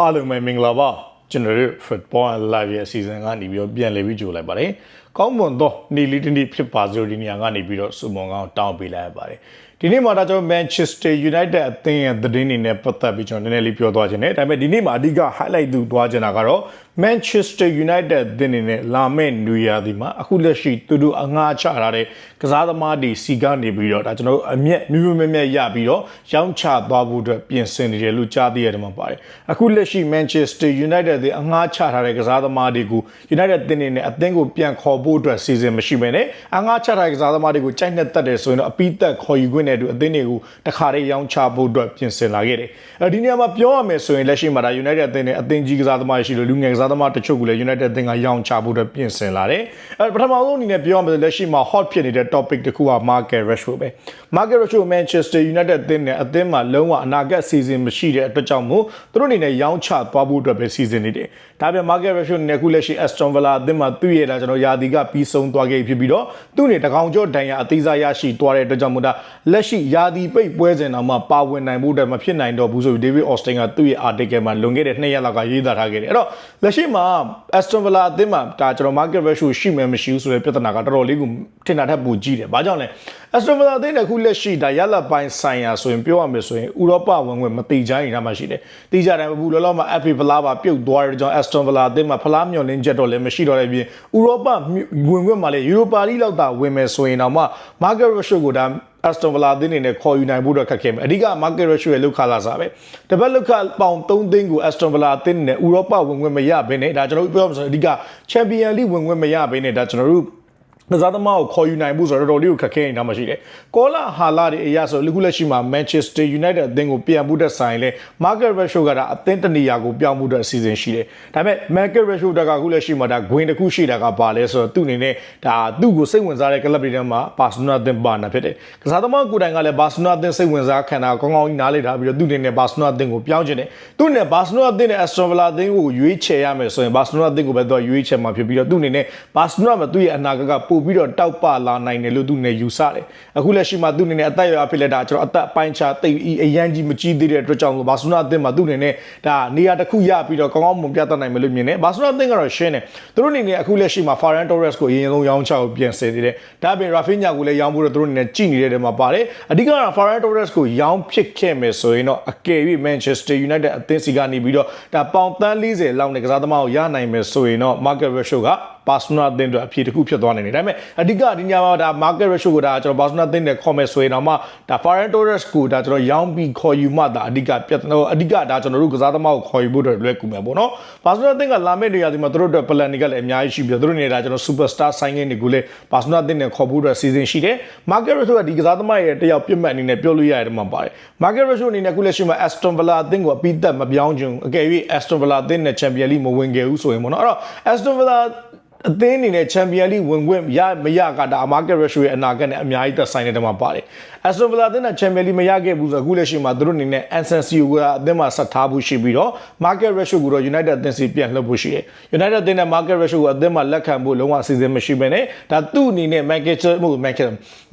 အားလုံးပဲမင်္ဂလာပါကျွန်တော်တို့ Football Live ရဲ့အစီအစဉ်ကနေပြီးတော့ပြန်လည်ပြီးကြိုလိုက်ပါတယ်။ ကောင်းမွန်သောနေ့လေးတစ်နေ့ဖြစ်ပါစို့ဒီနေရာကနေပြီးတော့စုမုံကောင်းတောင်းပေးလိုက်ရပါတယ်။ဒီနေ့မှာဒါကျွန်တော် Manchester United အသင်းရဲ့သတင်းတွေနဲ့ပတ်သက်ပြီးကျွန်တော်နည်းနည်းလေးပြောသွားခြင်းနဲ့ဒါပေမဲ့ဒီနေ့မှာအဓိက highlight သူသွားခြင်းတာကတော့ Manchester United အသင်းအနေနဲ့လာမယ့် New Year ဒီမှာအခုလက်ရှိသူတို့အငှားချထားတဲ့ကစားသမားတွေစီကနေပြီးတော့ဒါကျွန်တော်တို့အမျက်မြူးမြူးမြက်ရပြီးတော့ရောင်းချသွားဖို့အတွက်ပြင်ဆင်နေတယ်လို့ကြားသိရတယ်မှာပါတယ်အခုလက်ရှိ Manchester United တွေအငှားချထားတဲ့ကစားသမားတွေကို United အသင်းနေနဲ့အသင်းကိုပြန်ခေါ်ဖို့အတွက်စီစဉ်မရှိဘဲနဲ့အငှားချထားတဲ့ကစားသမားတွေကိုကြိုက်နဲ့တက်တယ်ဆိုရင်တော့အပိသက်ခေါ်ယူခွင့်နဲ့အတူအသင်းတွေကိုတခါတည်းရောင်းချဖို့အတွက်ပြင်ဆင်လာခဲ့တယ်အဲဒီနေရာမှာပြောရမယ်ဆိုရင်လက်ရှိမှာဒါ United အသင်းနဲ့အသင်းကြီးကစားသမားရှိလို့လူငယ်ကစားသမားတချို့ကလည်း United အသင်းကရောင်းချဖို့အတွက်ပြင်ဆင်လာတယ်အဲပထမဆုံးအနေနဲ့ပြောရမယ်ဆိုလက်ရှိမှာ hot ဖြစ်နေတဲ့ topic တစ်ခုက Market Rashford ပဲ Market Rashford Manchester United အသင်းနဲ့အသင်းမှာလုံးဝအနာဂတ်စီစဉ်မရှိတဲ့အတွက်ကြောင့်မို့သူတို့အနေနဲ့ရောင်းချသွားဖို့အတွက်ပဲစီစဉ်နေတယ်ဒါပေမဲ့ Market Rashford နဲ့အခုလက်ရှိ Aston Villa အသင်းမှာသူ့ရဲ့ဒါကျွန်တော်ယာဒီကပြီးဆုံးသွားခဲ့ဖြစ်ပြီးတော့သူ့နေတကောင်ကျော်ဒဏ်ရာအသေးစားရရှိသွားတဲ့အတွက်ကြောင့်မို့ဒါလက်ရှိယာဒီပိတ်ပွဲစဉ်တော့မှပါဝင်နိုင်ဖို့အတွက်မဖြစ်နိုင်တော့ဘူးဆိုပြီး David Austin ကသူ့ရဲ့ article မှာလွန်ခဲ့တဲ့2ရက်လောက်ကရေးသားထားခဲ့တယ်အဲ့တော့လက်ရှိမှာ Aston Villa အသင်းမှာဒါကျွန်တော် Market Rashford ရှိမယ်မရှိဘူးဆိုတဲ့ပြဿနာကတော်တော်လေးကိုထင်တာထက်ပိုကြီးတယ်ဘာကြောင့်လဲ Aston Villa အသင်းနဲ့ခုလက်ရှိဒါရလပိုင်းဆိုင်ရာဆိုရင်ပြောရမယ်ဆိုရင်ဥရောပဝင်ဝင်မတိကြရင်ဒါမှရှိတယ်တိကြတယ်ဘူးလောလောမှာ FA ဖလားပါပြုတ်သွားတဲ့ကြောင့် Aston Villa အသင်းမှာဖလားမျောလင်းချက်တော့လည်းမရှိတော့တဲ့ပြင်ဥရောပဝင်ဝင်မှာလည်း Europa League လောက်သာဝင်မယ်ဆိုရင်တော့မှ Market Rashford ကိုဒါ Aston Villa အသင်းနေနဲ့ခေါ်ယူနိုင်ဖို့တော့ခက်ခဲမယ်အဓိက Market Rashford ရဲ့လောက်ခလာစားပဲတပတ်လောက်ခပေါင်3သိန်းကို Aston Villa အသင်းနဲ့ဥရောပဝင်ဝင်မရဘဲနဲ့ဒါကျွန်တော်တို့ပြောမှဆိုအဓိက Champion League ဝင်ဝင်မရဘဲနဲ့ဒါကျွန်တော်တို့ ကစားသမားကိုခေါ်ယူနိုင်ဖို့ဆိုတော့တော်တော်လေးကိုခက်ခဲနေတာမှရှိတယ်။ကောလာဟာလာတွေအရာဆိုလူခုလက်ရှိမှာ Manchester United အသင်းကိုပြန်ဖို့တဲ့ဆိုင်လဲ Market Rashford ကဒါအသင်းတနေရာကိုပြောင်းဖို့တဲ့အစီအစဉ်ရှိတယ်။ဒါပေမဲ့ Market Rashford ကခုလက်ရှိမှာဒါဂွင်တစ်ခုရှိတာကပါလဲဆိုတော့သူ့အနေနဲ့ဒါသူ့ကိုစိတ်ဝင်စားတဲ့ကလပ်တွေထဲမှာ Barcelona အသင်းပါနာဖြစ်တယ်။ကစားသမားကိုယ်တိုင်ကလည်း Barcelona အသင်းစိတ်ဝင်စားခံတာကောင်းကောင်းကြီးနားလေထားပြီးတော့သူ့အနေနဲ့ Barcelona အသင်းကိုပြောင်းချင်တယ်။သူ့အနေနဲ့ Barcelona အသင်းနဲ့ Aston Villa အသင်းကိုရွေးချယ်ရမယ်ဆိုရင် Barcelona အသင်းကိုပဲသူကရွေးချယ်မှာဖြစ်ပြီးတော့သူ့အနေနဲ့ Barcelona မှာသူ့ရဲ့အနာဂတ်ကပို့ပြီးတော့တောက်ပလာနိုင်တယ်လို့သူနဲ့ယူဆတယ်အခုလက်ရှိမှာသူအနေနဲ့အသက်အရွယ်ဖြစ်လက်တာကျွန်တော်အသက်အပိုင်းခြားတိတ်အရန်ကြီးမကြီးသေးတဲ့အတွက်ကြောင့်ဘာစနာအသင်းမှာသူအနေနဲ့ဒါနေရာတစ်ခုရပြီးတော့ကောင်းကောင်းမွန်ပြသနိုင်မယ်လို့မြင်တယ်ဘာစနာအသင်းကတော့ရှင်းတယ်သူတို့အနေနဲ့အခုလက်ရှိမှာ Ferran Torres ကိုအရင်ဆုံးရောင်းချကိုပြင်ဆင်နေတယ်ဒါပြင် Rafinha ကိုလည်းရောင်းဖို့တော့သူတို့အနေနဲ့ကြည့်နေတဲ့တဲမှာပါတယ်အဓိကတော့ Ferran Torres ကိုရောင်းဖြစ်ခဲ့မယ်ဆိုရင်တော့အကယ်၍ Manchester United အသင်းစီကနေပြီးတော့ဒါပေါင်တန်း40လောက်နဲ့ကစားသမားကိုရနိုင်မယ်ဆိုရင်တော့ Market Rashford က Barcelona အသင်းအတွက်အဖြေတစ်ခုဖြစ်သွားနိုင်တယ်ဒါပေမဲ့အဓိကဒီညမှာဒါ market ratio ကိုဒါကျွန်တော် Barcelona အသင်းနဲ့ခေါ်မယ်ဆိုရင်တော့မှဒါ Ferran Torres ကိုဒါကျွန်တော်ရောင်းပြီးခေါ်ယူမှဒါအဓိကပြတ်တော့အဓိကဒါကျွန်တော်တို့ကစားသမားကိုခေါ်ယူဖို့အတွက်လွယ်ကူမယ်ပေါ့နော် Barcelona အသင်းကလာမယ့်နေရာဒီမှာသူတို့အတွက် plan တွေကလည်းအများကြီးရှိပြီးတော့သူတို့နေတာကျွန်တော် superstar signing တွေကိုလည်း Barcelona အသင်းနဲ့ခေါ်ဖို့အတွက် season ရှိတယ် market ratio ကဒီကစားသမားရဲ့တယောက်ပြတ်မှတ်အနေနဲ့ပြောလို့ရတယ်မှာပါတယ် market ratio အနေနဲ့ခုလက်ရှိမှာ Aston Villa အသင်းကိုအပိသက်မပြောင်းချင်အကယ်၍ Aston Villa အသင်းနဲ့ Champions League မဝင်ခဲ့ဘူးဆိုရင်ပေါ့နော်အဲ့တော့ Aston Villa အသင်းအနေနဲ့ချန်ပီယံလိဝင်ခွင့်ရမရကဒါမာကက်ရက်ရှူရဲ့အနာဂတ်နဲ့အများကြီးသက်ဆိုင်နေတဲ့မှာပါတယ်အက်စတိုဗလာအသင်းကချန်ပီယံလိမရခဲ့ဘူးဆိုအခုလက်ရှိမှာသူတို့အနေနဲ့အန်ဆန်စီယိုကအသင်းမှာဆက်ထားဖို့ရှိပြီးတော့မာကက်ရက်ရှူကိုတော့ United အသင်းစီပြန်လှုပ်ဖို့ရှိတယ် United အသင်းနဲ့မာကက်ရက်ရှူကိုအသင်းမှာလက်ခံဖို့လုံးဝအစီအစဉ်မရှိဘဲနဲ့ဒါသူ့အနေနဲ့ Manchester မဟုတ်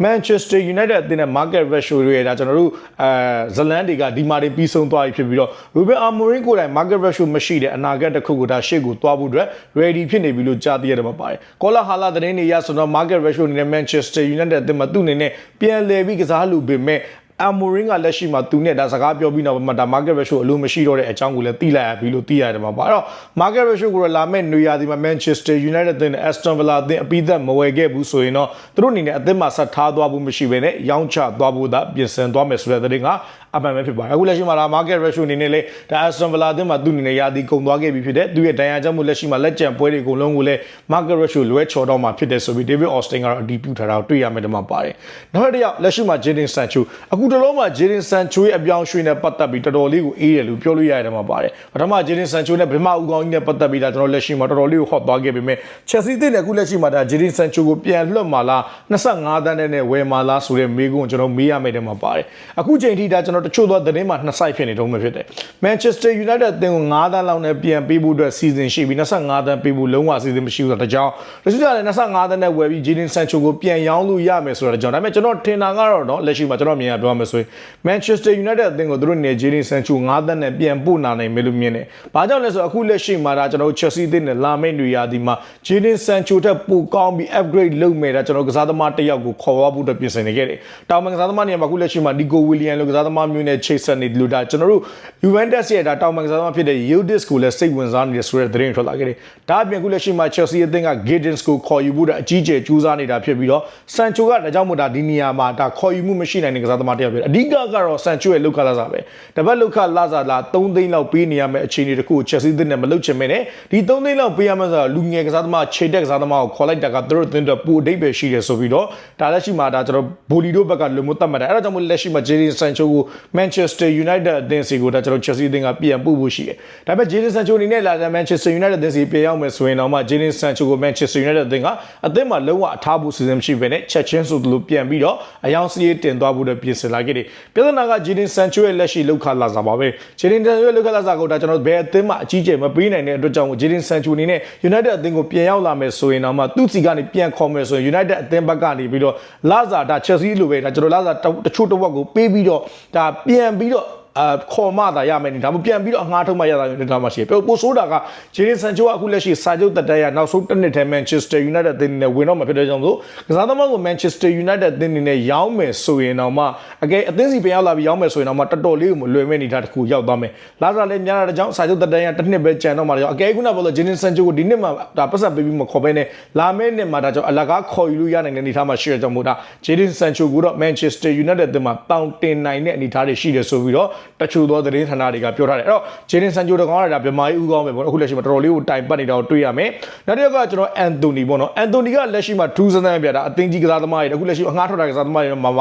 Manchester United အသင်းနဲ့ Market Ratio တွေဒါကျွန်တော်တို့အဲဇလန်တွေကဒီမာတွေပြီးဆုံးသွားပြီဖြစ်ပြီးတော့ Ruben Amorim ကိုယ်တိုင် Market Ratio မရှိတဲ့အနာဂတ်တစ်ခုကိုဒါရှေ့ကိုသွားဖို့အတွက် ready ဖြစ်နေပြီလို့ကြားသိရတယ်မှာပါတယ်။ကောလာဟာလာသတင်းတွေရဆိုတော့ Market Ratio အနေနဲ့ Manchester United အသင်းမှာသူ့အနေနဲ့ပြန်လည်ပြီးကစားလို့ပေမဲ့အမိုရင်းကလက်ရှိမှာသူနဲ့ဒါစကားပြောပြီးတော့မှဒါ market ratio အလိုမရှိတော့တဲ့အကြောင်းကိုလည်းသိလိုက်ရပြီလို့သိရတယ်မှာပါအဲ့တော့ market ratio ကိုလာမဲ့နေရာဒီမှာ Manchester United တဲ့ Aston Villa တဲ့အပိသက်မဝယ်ခဲ့ဘူးဆိုရင်တော့သူတို့အနေနဲ့အသင်းမှာဆက်ထားသွားဖို့မရှိဘဲနဲ့ရောင်းချသွားဖို့သာပြင်ဆင်သွားမယ်ဆိုတဲ့သတင်းက အမှန်ပဲဖြစ်ပါတယ်အခုလက်ရှိမှာဒါ market ratio အနေနဲ့လေဒါ Aston Villa အသင်းမှာသူ့အနေနဲ့ရာသီကုန်သွားခဲ့ပြီဖြစ်တဲ့သူရဲ့ဒဏ်ရာကြောင့်မို့လက်ရှိမှာလက်ကျန်ပွဲတွေအကုန်လုံးကိုလည်း market ratio လွဲချော်တော့မှာဖြစ်တယ်ဆိုပြီး David Austin ကတော့အတည်ပြုထားတာကိုတွေ့ရမယ်တမှာပါတယ်နောက်တစ်ယောက်လက်ရှိမှာ Jadon Sancho အခုတလုံးမှာ Jadon Sancho ရဲ့အပြောင်းရွှေ့နဲ့ပတ်သက်ပြီးတော်တော်လေးကိုအေးတယ်လို့ပြောလို့ရတယ်မှာပါတယ်ပထမ Jadon Sancho နဲ့ဗမာဦးကောင်းကြီးနဲ့ပတ်သက်ပြီးဒါကျွန်တော်လက်ရှိမှာတော်တော်လေးကိုဟော့သွားခဲ့ပေမဲ့ Chelsea တဲ့အခုလက်ရှိမှာဒါ Jadon Sancho ကိုပြန်လွှတ်မှာလား25တန်းနဲ့ဝယ်မှာလားဆိုတဲ့မေးခွန်းကိုကျွန်တော်မေးရမယ်တဲ့မှာပါတယ်အခုချိန်ထိဒါကျွန်တော်တော်တချို့သောသတင်းမှာနှစ်ဆိုင်ဖြစ်နေတော့မှဖြစ်တယ် Manchester United အသင်းကို9တန်းလောက်နဲ့ပြန်ပေးဖို့အတွက်စီစဉ်ရှိပြီး25တန်းပေးဖို့လုံးဝစီစဉ်မရှိဘူးဆိုတော့တကြောင်တချို့ကလည်း25တန်းနဲ့ဝယ်ပြီး Jadon Sancho ကိုပြန်ရောင်းလို့ရမယ်ဆိုတော့တကြောင်ဒါပေမဲ့ကျွန်တော်ထင်တာကတော့တော့လက်ရှိမှာကျွန်တော်မြင်ရပြောရမယ်ဆိုရင် Manchester United အသင်းကိုသူတို့နေ Jadon Sancho 9တန်းနဲ့ပြန်ပို့နာနိုင်မယ်လို့မြင်တယ်။ဘာကြောင့်လဲဆိုတော့အခုလက်ရှိမှာဒါကျွန်တော် Chelsea အသင်းနဲ့လာမယ့်နေရာဒီမှာ Jadon Sancho တက်ပိုကောင်းပြီး upgrade လုပ်မယ်ဒါကျွန်တော်ကစားသမားတစ်ယောက်ကိုခေါ်သွားဖို့အတွက်ပြင်ဆင်နေခဲ့တယ်။တောင်ပန်ကစားသမားနေရာမှာအခုလက်ရှိမှာ Nico Williams လို့ကစားသမားမျိုးနဲ့ Chase နေတယ်လို့ဒါကျွန်တော်တို့ Juventus ရဲ့ဒါတောင်ပန်ကစားသမားဖြစ်တဲ့ Yildiz ကိုလည်းစိတ်ဝင်စားနေတယ်ဆိုတဲ့သတင်းထွက်လာခဲ့တယ်။ဒါအပြင်အခုလက်ရှိမှာ Chelsea အသင်းက Giddens ကိုခေါ်ယူဖို့အတွက်အကြီးအကျယ်ကြိုးစားနေတာဖြစ်ပြီးတော့ Sancho ကဒါကြောင့်မို့ဒါဒီနေရာမှာဒါခေါ်ယူမှုမရှိနိုင်တဲ့ကစားသမားတစ်ယောက်ဖြစ်တယ်။အဓိကကတော့ Sancho ရဲ့လောက်ခလာစားပဲ။တပတ်လောက်ခလာစားလာ3သိန်းလောက်ပေးနေရမယ့်အခြေအနေတခုကို Chelsea အသင်းနဲ့မလုပ်ချင်မဲနဲ့ဒီ3သိန်းလောက်ပေးရမယ်ဆိုတော့လူငယ်ကစားသမားချိန်တက်ကစားသမားကိုခေါ်လိုက်တာကသူတို့အသင်းအတွက်ပိုအဓိပ္ပာယ်ရှိတယ်ဆိုပြီးတော့ဒါလက်ရှိမှာဒါကျွန်တော်ဘိုလီတို့ဘက်ကလုံမသတ်မှတ်တယ်။အဲဒါကြောင့်မို့လက်ရှိမှာ Jadon Sancho ကို Manchester United အသင်းစီကိုဒါကျွန်တော် Chelsea အသင်းကပြန်ပို့ဖို့ရှိတယ်။ဒါပေမဲ့ Jadon Sancho အနေနဲ့လာတဲ့ Manchester United အသင်းစီပြန်ရောက်မယ်ဆိုရင်တော့မှ Jadon Sancho ကို Manchester United အသင်းကအသင်းမှာလုံးဝအထားဖို့စီစဉ်မရှိဘဲနဲ့ချက်ချင်းဆိုသလိုပြန်ပြီးတော့အယောင်စီးရေးတင်သွားဖို့အတွက်ပြင်ဆင်လာခဲ့တယ်။ပြဿနာက Jadon Sancho ရဲ့လက်ရှိလောက်ခလာစားပါပဲ။ Jadon Sancho ရဲ့လောက်ခလာစားကိုဒါကျွန်တော်ဘယ်အသင်းမှအကြီးကျယ်မပေးနိုင်တဲ့အတွက်ကြောင့် Jadon Sancho အနေနဲ့ United အသင်းကိုပြန်ရောက်လာမယ်ဆိုရင်တော့မှသူ့စီကနေပြန်ခေါ်မယ်ဆိုရင် United အသင်းဘက်ကနေပြီးတော့လာဇာဒါ Chelsea လိုပဲဒါကျွန်တော်လာဇာတချို့တစ်ဝက်ကိုပေးပြီးတော့ဒါပြန်ပြီးတော့ အာခေါ်မှသာရမယ်နေဒါမှပြန်ပြီးတော့အငှားထုတ်မှရတာမျိုးဒါမှရှိတယ်ပိုဆိုးတာကဂျေရင်ဆန်ချိုကအခုလက်ရှိစာချုပ်တက်တက်ရနောက်ဆုံးတစ်နှစ်ထဲ Manchester United အသင်းနဲ့ဝင်တော့မှာဖြစ်တဲ့ကြောင့်ဆိုကစားသမားကို Manchester United အသင်းနဲ့ရောင်းမယ်ဆိုရင်တော့မှအကယ်အသင်းစီပြန်ရောက်လာပြီးရောင်းမယ်ဆိုရင်တော့မှတော်တော်လေးကိုမလွယ်မဲ့နေတာတခုရောက်သွားမယ်လာစားလည်းများတာကြောင့်စာချုပ်တက်တက်ရတစ်နှစ်ပဲကြံတော့မှာကြောင့်အကယ်ခုနကပြောလို့ဂျေရင်ဆန်ချိုကိုဒီနှစ်မှာဒါပတ်ဆက်ပေးပြီးမခေါ်ဘဲနဲ့လာမယ့်နှစ်မှာဒါကြောင့်အလကားခေါ်ယူလို့ရနိုင်တဲ့အနေအထားမှာရှိရကြောင့်မို့ဒါဂျေရင်ဆန်ချိုကိုတော့ Manchester United အသင်းမှာတောင်းတင်နိုင်တဲ့အနေအထားတွေရှိတယ်ဆိုပြီးတော့တချို့သောသတင်းဌာနတွေကပြောထားတယ်အဲ့တော့ဂျေရင်ဆန်ချိုတကောင်ကဒါဗမာကြီးဦးကောင်းပဲပေါ့နော်အခုလက်ရှိမှာတော်တော်လေးကိုတိုင်ပတ်နေတာကိုတွေ့ရမယ်နောက်တစ်ယောက်ကကျွန်တော်အန်တိုနီပေါ့နော်အန်တိုနီကလက်ရှိမှာထူးဆန်းဆန်းပြတာအသင်းကြီးကစားသမားတွေအခုလက်ရှိအငှားထွက်တာကစားသမားတွေမှာ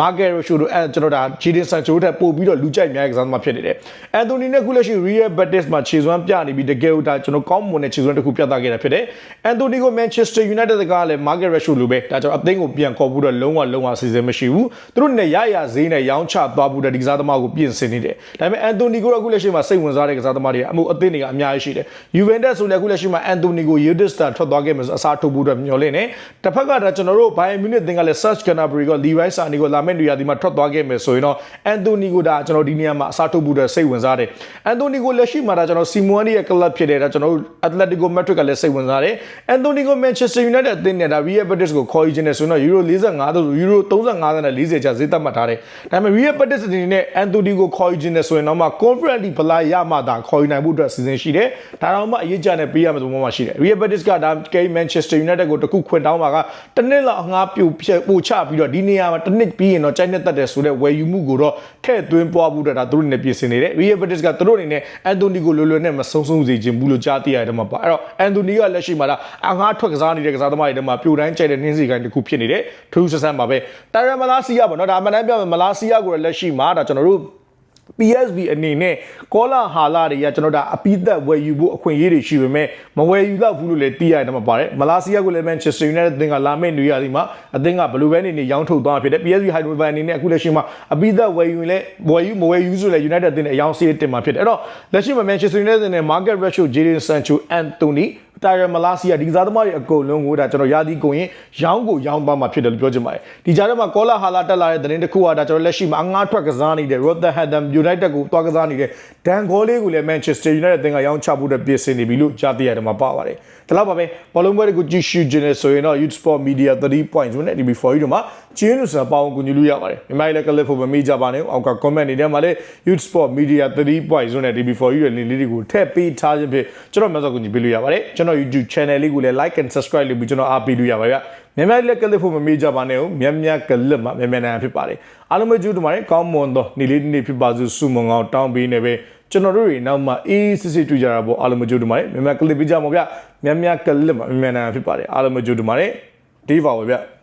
မာကယ်ရိုရှိုတို့အဲကျွန်တော်ဒါဂျေရင်ဆန်ချိုထက်ပို့ပြီးတော့လူကြိုက်များကစားသမားဖြစ်နေတယ်အန်တိုနီနဲ့အခုလက်ရှိ Real Betis မှာခြေစွမ်းပြနေပြီးတကယ်လို့ဒါကျွန်တော်ကောင်းမွန်တဲ့ခြေစွမ်းတစ်ခုပြသခဲ့တာဖြစ်တယ်အန်တိုနီကို Manchester United ကလည်းမာကယ်ရိုရှိုလိုပဲဒါကျွန်တော်အသင်းကိုပြန်ခေါ်ဖို့တော့လုံးဝလုံးဝစီစဉ်မရှိဘူးသူတို့နဲ့ရရဈေးနဲ့ရောင်းချသွားဖို့တဲ့ဒီကစားသမားကိုပြင်ဆင်နေတယ်ဒါပေမဲ့အန်တိုနီကိုအခုလက်ရှိမှာစိတ်ဝင်စားတဲ့ကစားသမားတွေအမှုအသင်းတွေကအများကြီးရှိတယ်။ Juventus ဆိုလည်းအခုလက်ရှိမှာအန်တိုနီကို Yildiz ထွက်သွားခဲ့မယ်ဆိုအစားထိုးဖို့အတွက်မျှော်လင့်နေ။တစ်ဖက်ကဒါကျွန်တော်တို့ Bayern Munich တင်ကလည်း Serge Gnabry က Leroy Sané ကိုလာမယ့်နေရာဒီမှာထွက်သွားခဲ့မယ်ဆိုရင်တော့အန်တိုနီကိုဒါကျွန်တော်ဒီနေရာမှာအစားထိုးဖို့အတွက်စိတ်ဝင်စားတယ်။အန်တိုနီကိုလက်ရှိမှာဒါကျွန်တော် Simone ရဲ့ club ဖြစ်တဲ့ဒါကျွန်တော်တို့ Atletico Madrid ကလည်းစိတ်ဝင်စားတယ်။အန်တိုနီကို Manchester United အသင်းနဲ့ဒါ Real Betis ကိုခေါ်ယူခြင်းနဲ့ဆိုရင်တော့ Euro 45သို့ Euro 35နဲ့40ကျဈေးသတ်မှတ်ထားတယ်။ဒါပေမဲ့ Real Betis အနေနဲ့အန်တိုနီကိုခေါ်ယူခြင်းနဲ့ဆိုရင်တော့မှ Conference League ဖလားရမှသာခေါ်ယူနိုင်ဖို့အတွက်စီစဉ်ရှိတယ်။ဒါတော့မှအရေးကြနဲ့ပေးရမယ့်သဘောမှရှိတယ်။ Real Betis ကဒါကိ Manchester United ကိုတခုခွင့်တောင်းပါကတနစ်လောက်အငှားပြိုပို့ချပြီးတော့ဒီနေရာမှာတနစ်ပြီးရင်တော့ကြိုက်နဲ့တက်တယ်ဆိုတဲ့ဝယ်ယူမှုကိုတော့ထည့်သွင်းပွားဖို့အတွက်ဒါသူတို့နေပြင်ဆင်နေတယ်။ Real Betis ကသူတို့အနေနဲ့ Anthony ကိုလွယ်လွယ်နဲ့မဆုံးဆုံးစေခြင်းဘူးလို့ကြားသိရတယ်မှာပါ။အဲ့တော့ Anthony ကလက်ရှိမှာဒါအငှားထွက်ကစားနေတဲ့ကစားသမားတွေထဲမှာပြိုတိုင်းကြိုက်တဲ့နှင်းစီကိုင်းတစ်ခုဖြစ်နေတယ်။ထူးဆန်းဆန်းပါပဲ။တာရမလာစီယာပေါ့နော်ဒါမှန်တမ်းပြောမယ်မလာစီယာကိုလည်းလက်ရှိမှာဒါကျွန်တော်တို့ PSV အနေနဲ့ကောလာဟာလာတွေကကျွန်တော်ဒါအပိသက်ဝယ်ယူဖို့အခွင့်အရေးတွေရှိပေမဲ့မဝယ်ယူတော့ဘူးလို့လည်းသိရတယ်မှာပါတယ်မလာစီယာကိုလည်း Manchester United အသင်းကလာမယ့်နေရာဒီမှာအသင်းကဘယ်လိုပဲနေနေရောင်းထုတ်သွားဖြစ်တယ် PSV Eindhoven အနေနဲ့အခုလက်ရှိမှာအပိသက်ဝယ်ယူလဲဝယ်ယူမဝယ်ယူဆိုလဲ United အသင်းနဲ့အယောင်စီးတင်မှာဖြစ်တယ်အဲ့တော့လက်ရှိမှာ Manchester United နဲ့ Market Ratio Jadon Sancho Anthony တာရမလာစီယာဒီကစားသမားတွေအကုန်လုံးကိုဒါကျွန်တော်ယာဒီကိုရင်ရောင်းကိုရောင်းသွားမှာဖြစ်တယ်လို့ပြောချင်ပါတယ်ဒီကြားထဲမှာကောလာဟာလာတက်လာတဲ့သတင်းတစ်ခုကဒါကျွန်တော်လက်ရှိမှာအငှားထွက်ကစားနေတဲ့ Rotherham United ကိုတွားကစားနေတဲ့ဒန်ဂေါလေးကိုလည်း Manchester United အသင်းကရောင်းချဖို့အတွက်ပြင်ဆင်နေပြီလို့ကြားသိရတယ်မှာပါပါတယ်ဒါတော့ပါပဲဘောလုံးပွဲတွေကိုကြည့်ရှုခြင်းနဲ့ဆိုရင်တော့ Youth Sport Media 3.0နဲ့ DB4 တို့မှာကျင်းလို့ဆိုတာပေါအောင်ကူညီလို့ရပါတယ်မြန်မာပြည်လည်းကလစ်ဖို့မမေ့ကြပါနဲ့အောက်က comment တွေထဲမှာလည်း Youth Sport Media 3.0နဲ့ DB4 ရဲ့ link လေးတွေကိုထည့်ပေးထားခြင်းဖြင့်ကျွန်တော်မျက်စောကူညီပေးလို့ရပါတယ်ကျွန်တော် YouTube channel လေးကိုလည်း like and subscribe လုပ်ပြီးကျွန်တော်အားပေးလို့ရပါဗျမြန်မာပြည်လည်းကလစ်ဖို့မမေ့ကြပါနဲ့မြန်မြန်ကလစ်မှာမြန်မြန်နိုင်ဖြစ်ပါတယ်အားလုံးပဲကြိုးတူပါတယ်ကောင်းမွန်သောနေ့လေးနေ့ဖြစ်ပါစုစုမုံအောင်တောင်းပေးနေပဲကျွန်တော်တို့တွေနောက်မှအေးစစ်စစ်တွေ့ကြတာပေါ့အားလုံးမကြိုးတူပါတယ်မြန်မြန်ကလစ်ပေးကြပါဗျမြန်မြန်ကလစ်မှာမြန်မြန်နိုင်ဖြစ်ပါတယ်အားလုံးမကြိုးတူပါတယ်ဒီပါပါဗျ